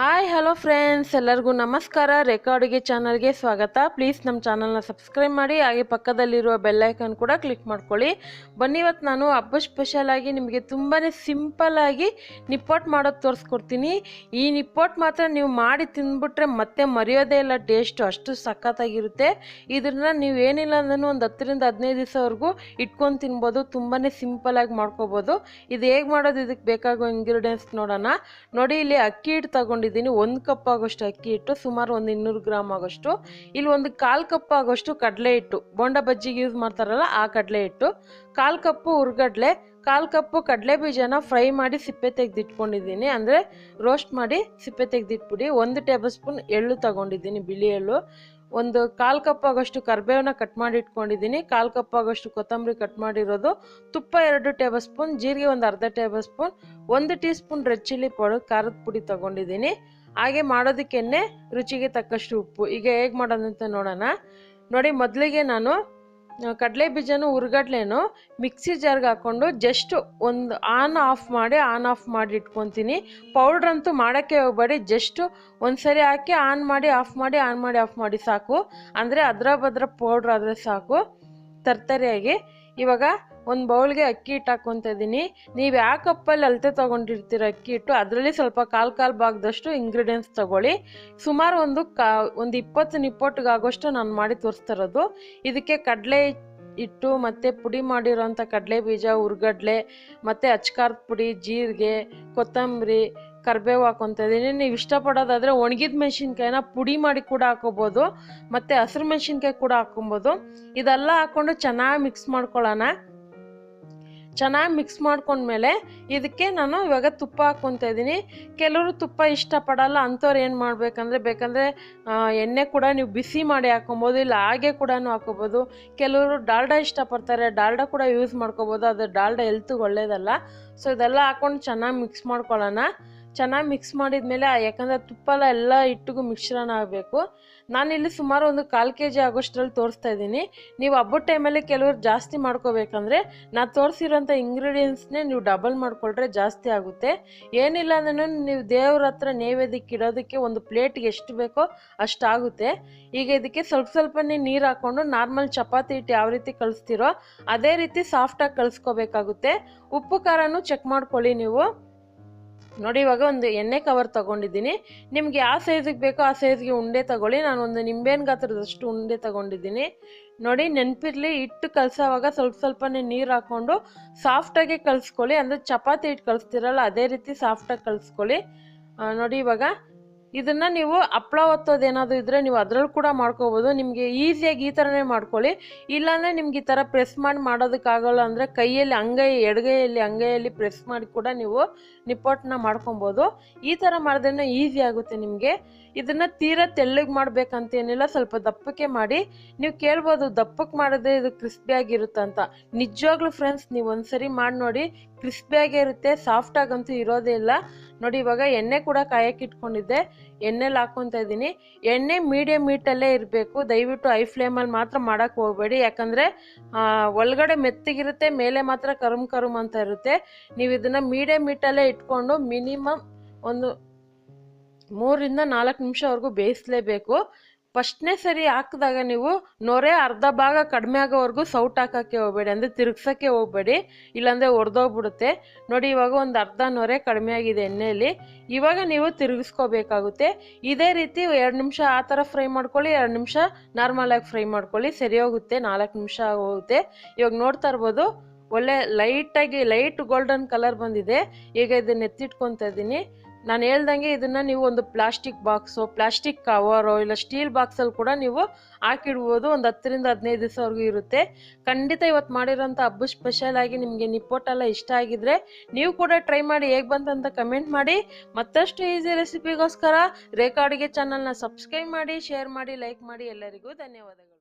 Hi hello friends ಎಲ್ಲರಿಗೂ ನಮಸ್ಕಾರ. ರೆಕಾರ್ಡಿಗೆ ಚಾನಲ್ಗೆ ಸ್ವಾಗತ. ಪ್ಲೀಸ್ ನಮ್ಮ ಚಾನಲ್ನ ಸಬ್ಸ್ಕ್ರೈಬ್ ಮಾಡಿ, ಹಾಗೆ ಪಕ್ಕದಲ್ಲಿರುವ ಬೆಲ್ಲೈಕನ್ ಕೂಡ ಕ್ಲಿಕ್ ಮಾಡ್ಕೊಳ್ಳಿ. ಬನ್ನಿ, ಇವತ್ತು ನಾನು ಹಬ್ಬ ಸ್ಪೆಷಲ್ ಆಗಿ ನಿಮಗೆ ತುಂಬಾ ಸಿಂಪಲ್ ಆಗಿ ನಿಪ್ಪಟ್ಟು ಮಾಡೋದು ತೋರಿಸ್ಕೊಡ್ತೀನಿ. ಈ ನಿಪ್ಪಟ್ಟು ಮಾತ್ರ ನೀವು ಮಾಡಿ ತಿಂದ್ಬಿಟ್ರೆ ಮತ್ತೆ ಮರೆಯೋದೇ ಇಲ್ಲ. ಟೇಸ್ಟು ಅಷ್ಟು ಸಖತ್ತಾಗಿರುತ್ತೆ. ಇದನ್ನ ನೀವು ಏನಿಲ್ಲ ಅಂದ್ರೂ ಒಂದು ಹತ್ತರಿಂದ ಹದಿನೈದು ದಿವಸವರೆಗೂ ಇಟ್ಕೊಂಡು ತಿನ್ಬೋದು. ತುಂಬಾ ಸಿಂಪಲ್ ಆಗಿ ಮಾಡ್ಕೋಬೋದು. ಇದು ಹೇಗೆ ಮಾಡೋದು? ಇದಕ್ಕೆ ಬೇಕಾಗೋ ಇಂಗ್ರೀಡಿಯೆಂಟ್ಸ್ ನೋಡೋಣ. ನೋಡಿ, ಇಲ್ಲಿ ಅಕ್ಕಿ ಹಿಟ್ಟು ತಗೊಂಡಿದ್ದೀನಿ ಒಂದು ಕಪ್ ಆಗೋಷ್ಟು ಅಕ್ಕಿ ಹಿಟ್ಟು, ಸುಮಾರು ಒಂದು ಇನ್ನೂರು ಗ್ರಾಮ್ ಆಗೋಷ್ಟು. ಇಲ್ಲಿ ಒಂದು ಕಾಲು ಕಪ್ ಆಗೋಷ್ಟು ಕಡಲೆ ಹಿಟ್ಟು. ಬೋಂಡ ಬಜ್ಜಿಗೆ ಯೂಸ್ ಮಾಡ್ತಾರಲ್ಲ ಆ ಕಡಲೆ ಹಿಟ್ಟು. ಕಾಲು ಕಪ್ಪು ಹುರ್ಗಡ್ಲೆ ಕಾಲು ಕಪ್ಪು ಕಡಲೆ ಬೀಜನ ಫ್ರೈ ಮಾಡಿ ಸಿಪ್ಪೆ ತೆಗೆದಿಟ್ಕೊಂಡಿದ್ದೀನಿ. ಅಂದರೆ ರೋಸ್ಟ್ ಮಾಡಿ ಸಿಪ್ಪೆ ತೆಗೆದಿಟ್ಬಿಡಿ. ಒಂದು ಟೇಬಲ್ ಸ್ಪೂನ್ ಎಳ್ಳು ತಗೊಂಡಿದ್ದೀನಿ ಬಿಳಿ ಎಳ್ಳು ಒಂದು ಕಾಲು ಕಪ್ ಆಗೋಷ್ಟು ಕರ್ಬೇವನ್ನ ಕಟ್ ಮಾಡಿ ಇಟ್ಕೊಂಡಿದ್ದೀನಿ ಕಾಲು ಕಪ್ ಆಗೋಷ್ಟು ಕೊತ್ತಂಬರಿ ಕಟ್ ಮಾಡಿರೋದು. ತುಪ್ಪ ಎರಡು ಟೇಬಲ್ ಸ್ಪೂನ್, ಜೀರಿಗೆ ಒಂದು ಅರ್ಧ ಟೇಬಲ್ ಸ್ಪೂನ್, ಒಂದು tea spoon red chilli powder, ಖಾರದ ಪುಡಿ ತಗೊಂಡಿದ್ದೀನಿ. ಹಾಗೆ ಮಾಡೋದಕ್ಕೆನೆ ರುಚಿಗೆ ತಕ್ಕಷ್ಟು ಉಪ್ಪು. ಈಗ ಹೇಗೆ ಮಾಡೋದಂತ ನೋಡೋಣ. ನೋಡಿ, ಮೊದಲಿಗೆ ನಾನು ಕಡಲೆ ಬೀಜನೂ ಉರ್ಗಡ್ಲೆನೂ ಮಿಕ್ಸಿ ಜಾರ್ಗೆ ಹಾಕ್ಕೊಂಡು ಜಸ್ಟ್ ಒಂದು ಆನ್ ಆಫ್ ಮಾಡಿ, ಆನ್ ಆಫ್ ಮಾಡಿ ಇಟ್ಕೊತೀನಿ. ಪೌಡ್ರ್ ಅಂತೂ ಮಾಡೋಕ್ಕೆ ಹೋಗಬೇಡಿ ಒಂದು ಒಂದ್ಸರಿ ಹಾಕಿ ಆನ್ ಮಾಡಿ, ಆಫ್ ಮಾಡಿ, ಆನ್ ಮಾಡಿ, ಆಫ್ ಮಾಡಿ ಸಾಕು. ಅಂದರೆ ಅದ್ರ ಬದ್ರ ಪೌಡ್ರ್ ಆದರೆ ಸಾಕು, ತರ್ತರಿಯಾಗಿ. ಇವಾಗ ಒಂದು ಬೌಲ್ಗೆ ಅಕ್ಕಿ ಹಿಟ್ಟು ಹಾಕ್ಕೊತ ಇದ್ದೀನಿ. ನೀವು ಯಾವ ಕಪ್ಪಲ್ಲಿ ಅಳತೆ ತೊಗೊಂಡಿರ್ತೀರ ಅಕ್ಕಿ ಹಿಟ್ಟು, ಅದರಲ್ಲಿ ಸ್ವಲ್ಪ ಕಾಲು ಕಾಲು ಭಾಗದಷ್ಟು ಇಂಗ್ರೀಡಿಯೆಂಟ್ಸ್ ತೊಗೊಳ್ಳಿ. ಸುಮಾರು ಒಂದು ಕಾ, ಒಂದು ಇಪ್ಪತ್ತು ನಿಪ್ಪೊಟ್ಟಿಗಾಗೋಷ್ಟು ನಾನು ಮಾಡಿ ತೋರಿಸ್ತಾ ಇರೋದು. ಇದಕ್ಕೆ ಕಡಲೆ ಹಿಟ್ಟು ಮತ್ತು ಪುಡಿ ಮಾಡಿರೋಂಥ ಕಡಲೆ ಬೀಜ, ಉರ್ಗಡ್ಲೆ, ಮತ್ತು ಅಚ್ಕಾರದ ಪುಡಿ, ಜೀರಿಗೆ, ಕೊತ್ತಂಬರಿ ಕರಿಬೇವು ಹಾಕೊತ ಇದ್ದೀನಿ ನೀವು ಇಷ್ಟಪಡೋದಾದರೆ ಒಣಗಿದ ಮೆಣಸಿನ್ಕಾಯಿನ ಪುಡಿ ಮಾಡಿ ಕೂಡ ಹಾಕೋಬೋದು, ಮತ್ತು ಹಸಿರು ಮೆಣಸಿನ್ಕಾಯಿ ಕೂಡ ಹಾಕೊಬೋದು ಇದೆಲ್ಲ ಹಾಕ್ಕೊಂಡು ಚೆನ್ನಾಗಿ ಮಿಕ್ಸ್ ಮಾಡ್ಕೊಳ್ಳೋಣ. ಚೆನ್ನಾಗಿ ಮಿಕ್ಸ್ ಮಾಡ್ಕೊಂಡ್ಮೇಲೆ ಇದಕ್ಕೆ ನಾನು ಇವಾಗ ತುಪ್ಪ ಹಾಕ್ಕೊತ ಇದ್ದೀನಿ ಕೆಲವರು ತುಪ್ಪ ಇಷ್ಟಪಡಲ್ಲ, ಅಂಥವ್ರು ಏನು ಮಾಡಬೇಕಂದ್ರೆ, ಬೇಕಂದರೆ ಎಣ್ಣೆ ಕೂಡ ನೀವು ಬಿಸಿ ಮಾಡಿ ಹಾಕೊಬೋದು ಇಲ್ಲ ಹಾಗೆ ಕೂಡ ಹಾಕೋಬೋದು ಕೆಲವರು ಡಾಲ್ಡಾ ಇಷ್ಟಪಡ್ತಾರೆ, ಡಾಲ್ಡಾ ಕೂಡ ಯೂಸ್ ಮಾಡ್ಕೋಬೋದು ಅದು ಡಾಲ್ಡಾ ಎಲ್ತಿಗೆ ಒಳ್ಳೇದಲ್ಲ. ಸೊ ಇದೆಲ್ಲ ಹಾಕ್ಕೊಂಡು ಚೆನ್ನಾಗಿ ಮಿಕ್ಸ್ ಮಾಡ್ಕೊಳ್ಳೋಣ. ಚೆನ್ನಾಗಿ ಮಿಕ್ಸ್ ಮಾಡಿದ್ಮೇಲೆ ಯಾಕಂದರೆ ತುಪ್ಪ ಎಲ್ಲ ಎಲ್ಲ ಹಿಟ್ಟಿಗೂ ಮಿಶ್ರಣ ಆಗಬೇಕು. ನಾನಿಲ್ಲಿ ಸುಮಾರು ಒಂದು ಕಾಲು ಕೆ ಜಿ ಆಗೋಷ್ಟರಲ್ಲಿ ತೋರಿಸ್ತಾ ಇದ್ದೀನಿ. ನೀವು ಹಬ್ಬದ ಟೈಮಲ್ಲಿ ಕೆಲವರು ಜಾಸ್ತಿ ಮಾಡ್ಕೋಬೇಕಂದ್ರೆ ನಾನು ತೋರಿಸಿರೋಂಥ ಇಂಗ್ರೀಡಿಯೆಂಟ್ಸ್ನೇ ನೀವು ಡಬಲ್ ಮಾಡಿಕೊಳ್ರೆ ಜಾಸ್ತಿ ಆಗುತ್ತೆ. ಏನಿಲ್ಲ ಅಂದ್ರೂ ನೀವು ದೇವ್ರ ಹತ್ರ ನೈವೇದ್ಯಕ್ಕೆ ಇಡೋದಕ್ಕೆ ಒಂದು ಪ್ಲೇಟ್ಗೆ ಎಷ್ಟು ಬೇಕೋ ಅಷ್ಟಾಗುತ್ತೆ ಈಗ ಇದಕ್ಕೆ ಸ್ವಲ್ಪ ಸ್ವಲ್ಪನೇ ನೀರು ಹಾಕ್ಕೊಂಡು ನಾರ್ಮಲ್ ಚಪಾತಿ ಹಿಟ್ಟು ಯಾವ ರೀತಿ ಕಳಿಸ್ತೀರೋ ಅದೇ ರೀತಿ ಸಾಫ್ಟಾಗಿ ಕಳಿಸ್ಕೋಬೇಕಾಗುತ್ತೆ ಉಪ್ಪು ಖಾರನೂ ಚೆಕ್ ಮಾಡ್ಕೊಳ್ಳಿ ನೀವು. ನೋಡಿ, ಇವಾಗ ಒಂದು ಎಣ್ಣೆ ಕವರ್ ತಗೊಂಡಿದ್ದೀನಿ. ನಿಮ್ಗೆ ಯಾವ ಸೈಜಿಗೆ ಬೇಕೋ ಆ ಸೈಜ್ಗೆ ಉಂಡೆ ತಗೊಳ್ಳಿ. ನಾನು ಒಂದು ನಿಂಬೆಹಣ್ಣು ಗಾತ್ರದಷ್ಟು ಉಂಡೆ ತಗೊಂಡಿದ್ದೀನಿ. ನೋಡಿ, ನೆನಪಿರ್ಲಿ, ಹಿಟ್ಟು ಕಲಸೋವಾಗ ಸ್ವಲ್ಪ ಸ್ವಲ್ಪನೇ ನೀರು ಹಾಕ್ಕೊಂಡು ಸಾಫ್ಟಾಗಿ ಕಲಿಸ್ಕೊಳ್ಳಿ. ಅಂದರೆ ಚಪಾತಿ ಹಿಟ್ಟು ಕಲಿಸ್ತೀರಲ್ಲ, ಅದೇ ರೀತಿ ಸಾಫ್ಟಾಗಿ ಕಲಿಸ್ಕೊಳ್ಳಿ. ನೋಡಿ, ಇವಾಗ ಇದನ್ನು ನೀವು ಹಪ್ಳ ಒತ್ತೋದೇನಾದರೂ ಇದ್ದರೆ ನೀವು ಅದರಲ್ಲಿ ಕೂಡ ಮಾಡ್ಕೋಬೋದು. ನಿಮಗೆ ಈಸಿಯಾಗಿ ಈ ಥರನೇ ಮಾಡ್ಕೊಳ್ಳಿ. ಇಲ್ಲಾಂದರೆ ನಿಮ್ಗೆ ಈ ಥರ ಪ್ರೆಸ್ ಮಾಡಿ ಮಾಡೋದಕ್ಕಾಗಲ್ಲ ಅಂದರೆ ಕೈಯಲ್ಲಿ, ಅಂಗೈ, ಎಡಗೈಯಲ್ಲಿ, ಅಂಗೈಯಲ್ಲಿ ಪ್ರೆಸ್ ಮಾಡಿ ಕೂಡ ನೀವು ನಿಪ್ಪಟ್ಟನ್ನ ಮಾಡ್ಕೊಬೋದು. ಈ ಥರ ಮಾಡಿದ್ರೆ ಈಸಿ ಆಗುತ್ತೆ ನಿಮಗೆ. ಇದನ್ನು ತೀರಾ ತೆಳ್ಳಗೆ ಮಾಡಬೇಕಂತೇನಿಲ್ಲ ಸ್ವಲ್ಪ ದಪ್ಪಕ್ಕೆ ಮಾಡಿ. ನೀವು ಕೇಳ್ಬೋದು ದಪ್ಪಕ್ಕೆ ಮಾಡಿದ್ರೆ ಇದು ಕ್ರಿಸ್ಪಿಯಾಗಿರುತ್ತಂತ ನಿಜವಾಗ್ಲೂ ಫ್ರೆಂಡ್ಸ್ ನೀವು ಒಂದ್ಸರಿ ಮಾಡಿ ನೋಡಿ ಕ್ರಿಸ್ಪಿಯಾಗೇ ಇರುತ್ತೆ ಸಾಫ್ಟಾಗಂತೂ ಇರೋದೇ ಇಲ್ಲ. ನೋಡಿ, ಇವಾಗ ಎಣ್ಣೆ ಕೂಡ ಕಾಯಕ್ಕೆ ಇಟ್ಕೊಂಡಿದ್ದೆ. ಎಣ್ಣೆಲಿ ಹಾಕ್ಕೊತಾ ಇದ್ದೀನಿ. ಎಣ್ಣೆ ಮೀಡಿಯಂ ಹೀಟಲ್ಲೇ ಇರಬೇಕು. ದಯವಿಟ್ಟು ಐ ಫ್ಲೇಮಲ್ಲಿ ಮಾತ್ರ ಮಾಡೋಕ್ಕೆ ಹೋಗಬೇಡಿ. ಯಾಕಂದರೆ ಒಳಗಡೆ ಮೆತ್ತಗಿರುತ್ತೆ, ಮೇಲೆ ಮಾತ್ರ ಕರುಮ್ ಕರುಮ್ ಅಂತ ಇರುತ್ತೆ. ನೀವು ಇದನ್ನು ಮೀಡಿಯಮ್ ಹೀಟಲ್ಲೇ ಇಟ್ಕೊಂಡು ಮಿನಿಮಮ್ ಒಂದು ಮೂರಿಂದ ನಾಲ್ಕು ನಿಮಿಷವರೆಗೂ ಬೇಯಿಸಲೇಬೇಕು. ಫಸ್ಟ್ನೇ ಸರಿ ಹಾಕಿದಾಗ ನೀವು ನೊರೆ ಅರ್ಧ ಭಾಗ ಕಡಿಮೆ ಆಗೋವರೆಗೂ ಸೌಟ್ ಹಾಕೋಕ್ಕೆ ಹೋಗಬೇಡಿ, ಅಂದರೆ ತಿರುಗ್ಸೋಕ್ಕೆ ಹೋಗಬೇಡಿ, ಇಲ್ಲಾಂದರೆ ಒಡೆದೋಗ್ಬಿಡುತ್ತೆ ನೋಡಿ, ಇವಾಗ ಒಂದು ಅರ್ಧ ನೊರೆ ಕಡಿಮೆ ಆಗಿದೆ ಎಣ್ಣೆಯಲ್ಲಿ ಇವಾಗ ನೀವು ತಿರುಗಿಸ್ಕೋಬೇಕಾಗುತ್ತೆ. ಇದೇ ರೀತಿ ಎರಡು ನಿಮಿಷ ಆ ಥರ ಫ್ರೈ ಮಾಡ್ಕೊಳ್ಳಿ, ಎರಡು ನಿಮಿಷ ನಾರ್ಮಲಾಗಿ ಫ್ರೈ ಮಾಡ್ಕೊಳ್ಳಿ ಸರಿ ಹೋಗುತ್ತೆ ನಾಲ್ಕು ನಿಮಿಷ ಹೋಗುತ್ತೆ ಇವಾಗ ನೋಡ್ತಾ ಇರ್ಬೋದು, ಒಳ್ಳೆ ಲೈಟಾಗಿ ಲೈಟ್ ಗೋಲ್ಡನ್ ಕಲರ್ ಬಂದಿದೆ. ಈಗ ಇದನ್ನ ಎತ್ತಿಟ್ಕೊತಾ ಇದ್ದೀನಿ. ನಾನು ಹೇಳ್ದಂಗೆ ಇದನ್ನು ನೀವು ಒಂದು ಪ್ಲಾಸ್ಟಿಕ್ ಬಾಕ್ಸು ಪ್ಲಾಸ್ಟಿಕ್ ಕವರೋ ಇಲ್ಲ ಸ್ಟೀಲ್ ಬಾಕ್ಸಲ್ಲಿ ಕೂಡ ನೀವು ಹಾಕಿಡ್ಬೋದು. ಒಂದು ಹತ್ತರಿಂದ ಹದಿನೈದು ದಿವಸವರೆಗೂ ಇರುತ್ತೆ. ಖಂಡಿತ ಇವತ್ತು ಮಾಡಿರೋಂಥ ಹಬ್ಬ ಸ್ಪೆಷಲ್ ಆಗಿ ನಿಮಗೆ ನಿಪ್ಪೊಟ್ಟೆಲ್ಲ ಇಷ್ಟ ಆಗಿದ್ರೆ ನೀವು ಕೂಡ ಟ್ರೈ ಮಾಡಿ ಹೇಗೆ ಬಂತಂತ ಕಮೆಂಟ್ ಮಾಡಿ. ಮತ್ತಷ್ಟು ಈಸಿ ರೆಸಿಪಿಗೋಸ್ಕರ ರೇಖಾ ಅಡುಗೆ ಚಾನಲ್ನ ಸಬ್ಸ್ಕ್ರೈಬ್ ಮಾಡಿ ಶೇರ್ ಮಾಡಿ ಲೈಕ್ ಮಾಡಿ ಎಲ್ಲರಿಗೂ ಧನ್ಯವಾದಗಳು.